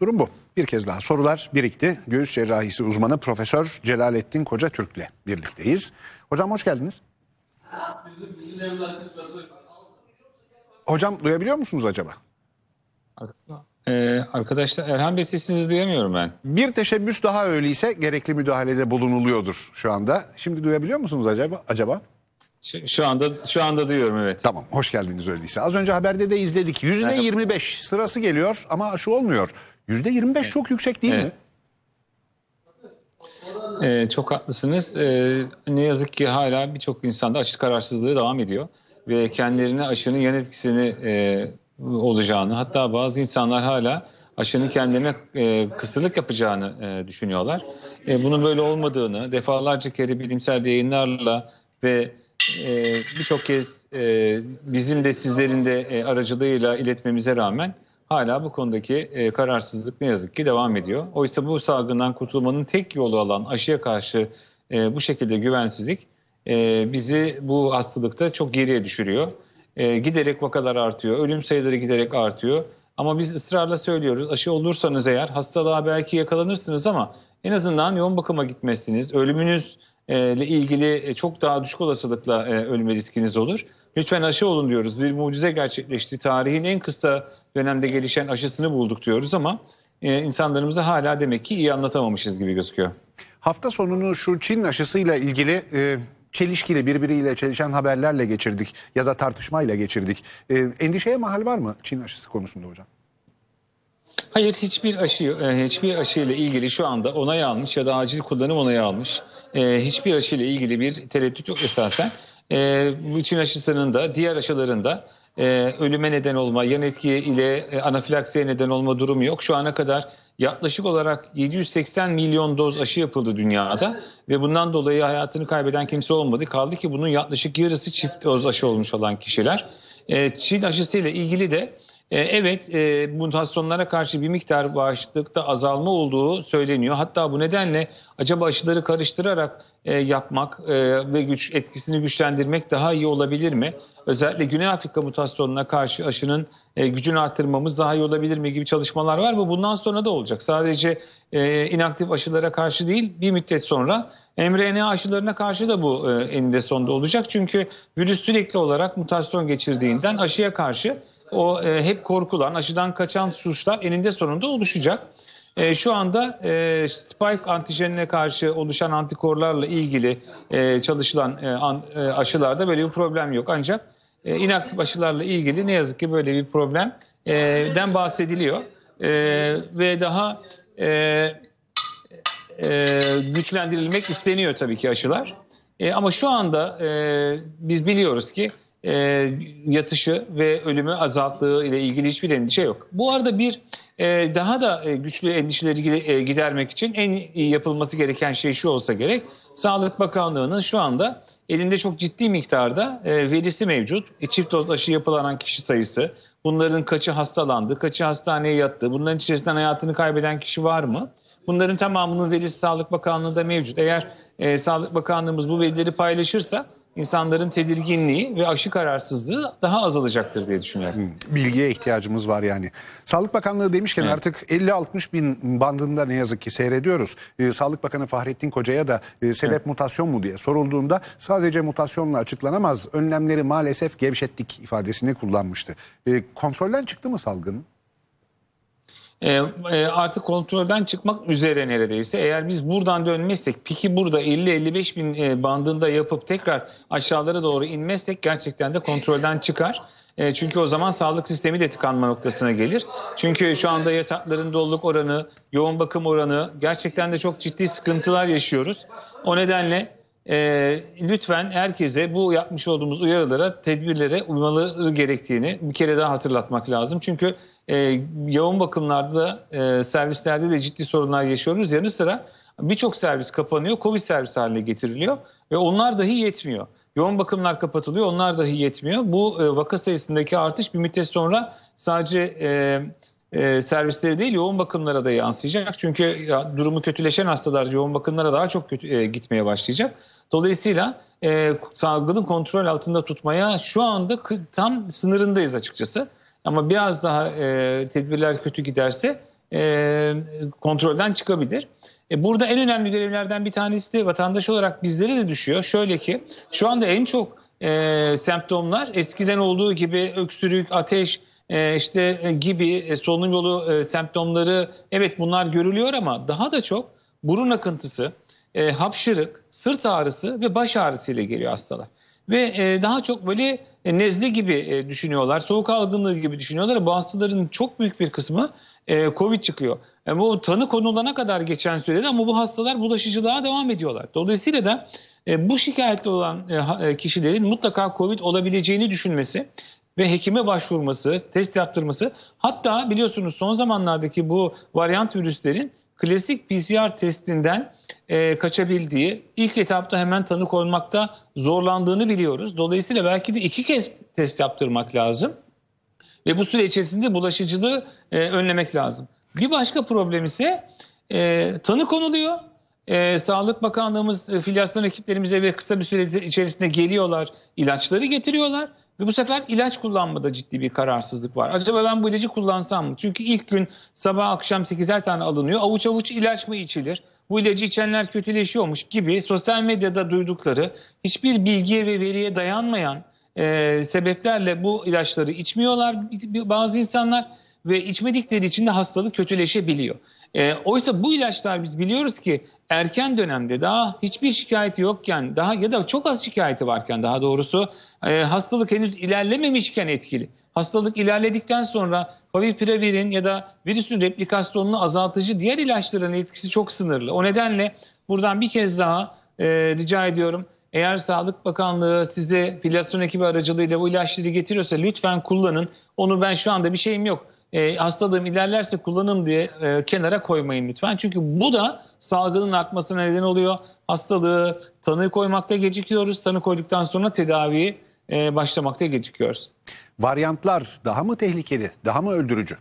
Durum bu. Bir kez daha sorular birikti. Göğüs cerrahisi uzmanı Profesör Celalettin Koca Türk'le birlikteyiz. Hocam hoş geldiniz. Hocam duyabiliyor musunuz acaba? Ee, arkadaşlar Erhan Bey sesinizi duyamıyorum ben. Bir teşebbüs daha öyleyse gerekli müdahalede bulunuluyordur şu anda. Şimdi duyabiliyor musunuz acaba? acaba? Şu, şu anda şu anda duyuyorum evet. Tamam hoş geldiniz öyleyse. Az önce haberde de izledik. Yüzde 25 sırası geliyor ama aşı olmuyor. Yüzde 25 çok yüksek değil mi? Evet. Ee, çok haklısınız. Ee, ne yazık ki hala birçok insanda aşı kararsızlığı devam ediyor ve kendilerine aşının yan etkisini e, olacağını hatta bazı insanlar hala aşının kendilerine e, kısırlık yapacağını e, düşünüyorlar. E, bunun böyle olmadığını defalarca kere bilimsel yayınlarla ve e, birçok kez e, bizim de sizlerin de e, aracılığıyla iletmemize rağmen hala bu konudaki e, kararsızlık ne yazık ki devam ediyor. Oysa bu salgından kurtulmanın tek yolu olan aşıya karşı e, bu şekilde güvensizlik e, bizi bu hastalıkta çok geriye düşürüyor. E, giderek vakalar artıyor, ölüm sayıları giderek artıyor. Ama biz ısrarla söylüyoruz aşı olursanız eğer hastalığa belki yakalanırsınız ama en azından yoğun bakıma gitmezsiniz. Ölümünüz ile ilgili e, çok daha düşük olasılıkla e, ölme riskiniz olur. Lütfen aşı olun diyoruz. Bir mucize gerçekleşti. Tarihin en kısa dönemde gelişen aşısını bulduk diyoruz ama e, insanlarımıza hala demek ki iyi anlatamamışız gibi gözüküyor. Hafta sonunu şu Çin aşısıyla ilgili çelişkili birbiriyle çelişen haberlerle geçirdik ya da tartışmayla geçirdik. Endişeye mahal var mı Çin aşısı konusunda hocam? Hayır hiçbir aşı e, hiçbir aşı ile ilgili şu anda onay almış ya da acil kullanım onayı almış e, hiçbir aşı ile ilgili bir tereddüt yok esasen. E, bu Çin aşısının da diğer aşıların da ölüme neden olma, yan etki ile e, anafilaksiye neden olma durumu yok. Şu ana kadar yaklaşık olarak 780 milyon doz aşı yapıldı dünyada ve bundan dolayı hayatını kaybeden kimse olmadı. Kaldı ki bunun yaklaşık yarısı çift doz aşı olmuş olan kişiler. Çin aşısı ile ilgili de e, Evet, e, mutasyonlara karşı bir miktar bağışıklıkta azalma olduğu söyleniyor. Hatta bu nedenle acaba aşıları karıştırarak e, yapmak e, ve güç etkisini güçlendirmek daha iyi olabilir mi? Özellikle Güney Afrika mutasyonuna karşı aşının e, gücünü arttırmamız daha iyi olabilir mi gibi çalışmalar var. Bu bundan sonra da olacak. Sadece e, inaktif aşılara karşı değil, bir müddet sonra mRNA aşılarına karşı da bu e, eninde sonunda olacak. Çünkü virüs sürekli olarak mutasyon geçirdiğinden aşıya karşı o e, hep korkulan, aşıdan kaçan suçlar eninde sonunda oluşacak. E, şu anda e, spike antijenine karşı oluşan antikorlarla ilgili e, çalışılan e, an, e, aşılarda böyle bir problem yok. Ancak e, inaktif aşılarla ilgili ne yazık ki böyle bir problemden bahsediliyor. E, ve daha e, e, güçlendirilmek isteniyor tabii ki aşılar. E, ama şu anda e, biz biliyoruz ki e, yatışı ve ölümü azalttığı ile ilgili hiçbir endişe yok. Bu arada bir e, daha da e, güçlü endişeleri e, gidermek için en iyi yapılması gereken şey şu olsa gerek. Sağlık Bakanlığı'nın şu anda elinde çok ciddi miktarda e, verisi mevcut. E, çift doz aşı yapılanan kişi sayısı, bunların kaçı hastalandı, kaçı hastaneye yattı, bunların içerisinden hayatını kaybeden kişi var mı? Bunların tamamının verisi Sağlık Bakanlığı'nda mevcut. Eğer e, Sağlık Bakanlığımız bu verileri paylaşırsa insanların tedirginliği ve aşı kararsızlığı daha azalacaktır diye düşünüyorum. Bilgiye ihtiyacımız var yani. Sağlık Bakanlığı demişken Evet. artık 50-60 bin bandında ne yazık ki seyrediyoruz. Ee, Sağlık Bakanı Fahrettin Koca'ya da e, sebep mutasyon mu diye sorulduğunda sadece mutasyonla açıklanamaz. Önlemleri maalesef gevşettik ifadesini kullanmıştı. E, kontrolden çıktı mı salgın? E, e, artık kontrolden çıkmak üzere neredeyse. Eğer biz buradan dönmezsek, piki burada 50-55 bin e, bandında yapıp tekrar aşağılara doğru inmezsek gerçekten de kontrolden çıkar. Çünkü o zaman sağlık sistemi de tıkanma noktasına gelir. Çünkü şu anda yatakların doluluk oranı, yoğun bakım oranı gerçekten de çok ciddi sıkıntılar yaşıyoruz. O nedenle e, lütfen herkese bu yapmış olduğumuz uyarılara, tedbirlere uymaları gerektiğini bir kere daha hatırlatmak lazım. Çünkü e, yoğun bakımlarda, e, servislerde de ciddi sorunlar yaşıyoruz. Yanı sıra birçok servis kapanıyor, Covid servis haline getiriliyor ve onlar dahi yetmiyor. Yoğun bakımlar kapatılıyor, onlar dahi yetmiyor. Bu e, vaka sayısındaki artış bir müddet sonra sadece e, e, servislere değil yoğun bakımlara da yansıyacak. Çünkü ya, durumu kötüleşen hastalar yoğun bakımlara daha çok kötü, e, gitmeye başlayacak. Dolayısıyla e, salgının kontrol altında tutmaya şu anda tam sınırındayız açıkçası. Ama biraz daha e, tedbirler kötü giderse e, kontrolden çıkabilir. E, burada en önemli görevlerden bir tanesi de vatandaş olarak bizlere de düşüyor. Şöyle ki şu anda en çok e, semptomlar eskiden olduğu gibi öksürük, ateş, e, işte e, gibi e, solunum yolu e, semptomları evet bunlar görülüyor ama daha da çok burun akıntısı, e, hapşırık, sırt ağrısı ve baş ağrısı ile geliyor hastalar. Ve e, daha çok böyle e, nezle gibi e, düşünüyorlar, soğuk algınlığı gibi düşünüyorlar. Bu hastaların çok büyük bir kısmı Covid çıkıyor. E, bu tanı konulana kadar geçen sürede ama bu hastalar bulaşıcılığa devam ediyorlar. Dolayısıyla da bu şikayetli olan kişilerin mutlaka Covid olabileceğini düşünmesi ve hekime başvurması, test yaptırması. Hatta biliyorsunuz son zamanlardaki bu varyant virüslerin klasik PCR testinden e, kaçabildiği, ilk etapta hemen tanı konmakta zorlandığını biliyoruz. Dolayısıyla belki de iki kez test yaptırmak lazım. Ve bu süre içerisinde bulaşıcılığı e, önlemek lazım. Bir başka problem ise e, tanı konuluyor. E, Sağlık Bakanlığımız e, filyasyon ekiplerimize ve kısa bir süre içerisinde geliyorlar, ilaçları getiriyorlar. Ve bu sefer ilaç kullanmada ciddi bir kararsızlık var. Acaba ben bu ilacı kullansam mı? Çünkü ilk gün sabah akşam 8'er tane alınıyor. Avuç avuç ilaç mı içilir? Bu ilacı içenler kötüleşiyormuş gibi sosyal medyada duydukları hiçbir bilgiye ve veriye dayanmayan e, sebeplerle bu ilaçları içmiyorlar bazı insanlar ve içmedikleri için de hastalık kötüleşebiliyor. E, oysa bu ilaçlar biz biliyoruz ki erken dönemde daha hiçbir şikayeti yokken daha ya da çok az şikayeti varken daha doğrusu e, hastalık henüz ilerlememişken etkili. Hastalık ilerledikten sonra favipiravir ya da virüsün replikasyonunu azaltıcı diğer ilaçların etkisi çok sınırlı. O nedenle buradan bir kez daha e, rica ediyorum. Eğer Sağlık Bakanlığı size filyasyon ekibi aracılığıyla bu ilaçları getiriyorsa lütfen kullanın. Onu ben şu anda bir şeyim yok. E, hastalığım ilerlerse kullanım diye e, kenara koymayın lütfen. Çünkü bu da salgının artmasına neden oluyor. Hastalığı tanı koymakta gecikiyoruz. Tanı koyduktan sonra tedaviye e, başlamakta gecikiyoruz. Varyantlar daha mı tehlikeli, daha mı öldürücü?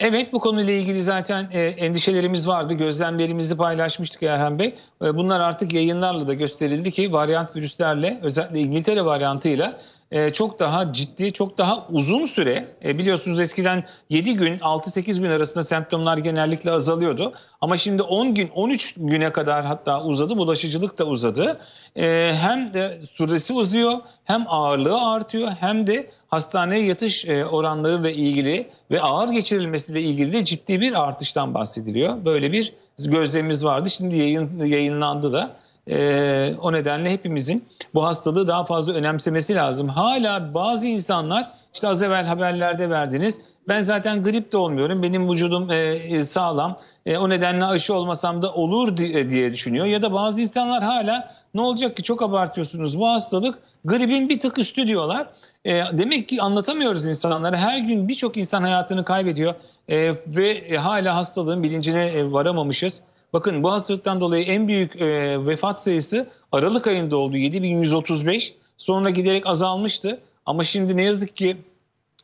Evet bu konuyla ilgili zaten e, endişelerimiz vardı. Gözlemlerimizi paylaşmıştık Erhan Bey. E, bunlar artık yayınlarla da gösterildi ki varyant virüslerle özellikle İngiltere varyantıyla e, çok daha ciddi, çok daha uzun süre e, biliyorsunuz eskiden 7 gün, 6-8 gün arasında semptomlar genellikle azalıyordu. Ama şimdi 10 gün, 13 güne kadar hatta uzadı, bulaşıcılık da uzadı. E, hem de süresi uzuyor, hem ağırlığı artıyor, hem de hastaneye yatış e, oranlarıyla ilgili ve ağır geçirilmesiyle ilgili de ciddi bir artıştan bahsediliyor. Böyle bir gözlemimiz vardı. Şimdi yayın, yayınlandı da. Ee, o nedenle hepimizin bu hastalığı daha fazla önemsemesi lazım. Hala bazı insanlar işte az evvel haberlerde verdiniz. Ben zaten grip de olmuyorum. Benim vücudum e, e, sağlam. E, o nedenle aşı olmasam da olur di- diye düşünüyor. Ya da bazı insanlar hala ne olacak ki çok abartıyorsunuz bu hastalık gripin bir tık üstü diyorlar. E, demek ki anlatamıyoruz insanlara. Her gün birçok insan hayatını kaybediyor E, ve e, hala hastalığın bilincine e, varamamışız. Bakın bu hastalıktan dolayı en büyük e, vefat sayısı Aralık ayında oldu 7135. Sonra giderek azalmıştı. Ama şimdi ne yazık ki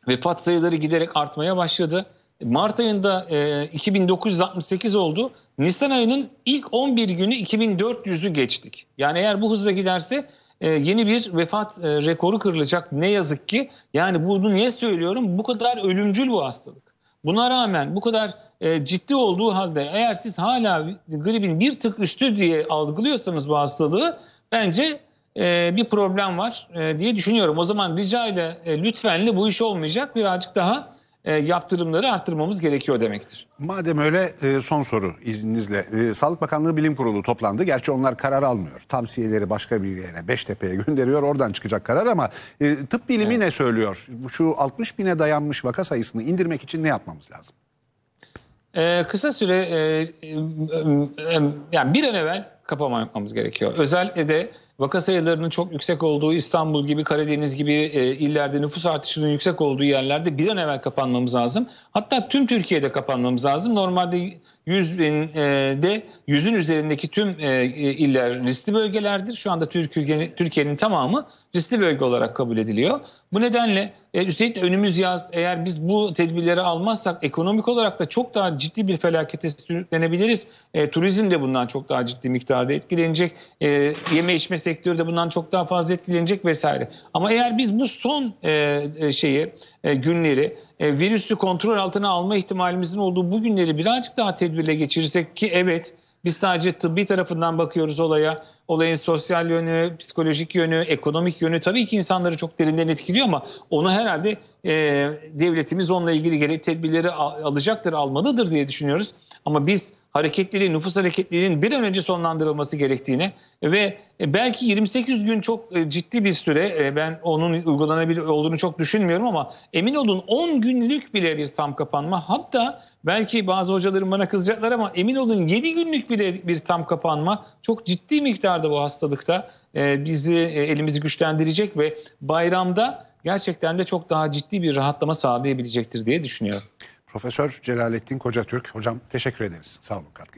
vefat sayıları giderek artmaya başladı. Mart ayında e, 2968 oldu. Nisan ayının ilk 11 günü 2400'ü geçtik. Yani eğer bu hızla giderse e, yeni bir vefat e, rekoru kırılacak ne yazık ki. Yani bunu niye söylüyorum? Bu kadar ölümcül bu hastalık. Buna rağmen bu kadar e, ciddi olduğu halde eğer siz hala gripin bir tık üstü diye algılıyorsanız bu hastalığı bence e, bir problem var e, diye düşünüyorum. O zaman rica ile e, lütfenle bu iş olmayacak birazcık daha e, yaptırımları arttırmamız gerekiyor demektir. Madem öyle e, son soru izninizle. E, Sağlık Bakanlığı Bilim Kurulu toplandı. Gerçi onlar karar almıyor. Tavsiyeleri başka bir yere Beştepe'ye gönderiyor. Oradan çıkacak karar ama e, tıp bilimi ne söylüyor? Şu 60 bine dayanmış vaka sayısını indirmek için ne yapmamız lazım? Ee, kısa süre e, e, e, yani bir an evvel kapama yapmamız gerekiyor. Özellikle de vaka sayılarının çok yüksek olduğu İstanbul gibi Karadeniz gibi e, illerde nüfus artışının yüksek olduğu yerlerde bir an evvel kapanmamız lazım. Hatta tüm Türkiye'de kapanmamız lazım. Normalde 100 bin e, de yüzün üzerindeki tüm e, iller riskli bölgelerdir. Şu anda Türkiye'nin Türkiye'nin tamamı riskli bölge olarak kabul ediliyor. Bu nedenle e, üstelik de önümüz yaz eğer biz bu tedbirleri almazsak ekonomik olarak da çok daha ciddi bir felakete sürüklenebiliriz. E, turizm de bundan çok daha ciddi miktar miktarda etkilenecek. E, yeme içme sektörü de bundan çok daha fazla etkilenecek vesaire. Ama eğer biz bu son e, e, şeyi e, günleri e, virüsü kontrol altına alma ihtimalimizin olduğu bu günleri birazcık daha tedbirle geçirirsek ki evet biz sadece tıbbi tarafından bakıyoruz olaya. Olayın sosyal yönü, psikolojik yönü, ekonomik yönü tabii ki insanları çok derinden etkiliyor ama onu herhalde e, devletimiz onunla ilgili gerekli tedbirleri al- alacaktır, almalıdır diye düşünüyoruz. Ama biz hareketliliğin, nüfus hareketliliğinin bir an önce sonlandırılması gerektiğini ve e, belki 28 gün çok e, ciddi bir süre e, ben onun uygulanabilir olduğunu çok düşünmüyorum ama emin olun 10 günlük bile bir tam kapanma hatta belki bazı hocalarım bana kızacaklar ama emin olun 7 günlük bile bir tam kapanma çok ciddi miktarda bu hastalıkta e, bizi e, elimizi güçlendirecek ve bayramda gerçekten de çok daha ciddi bir rahatlama sağlayabilecektir diye düşünüyorum. Profesör Celalettin Kocatürk hocam teşekkür ederiz. Sağ olun katkı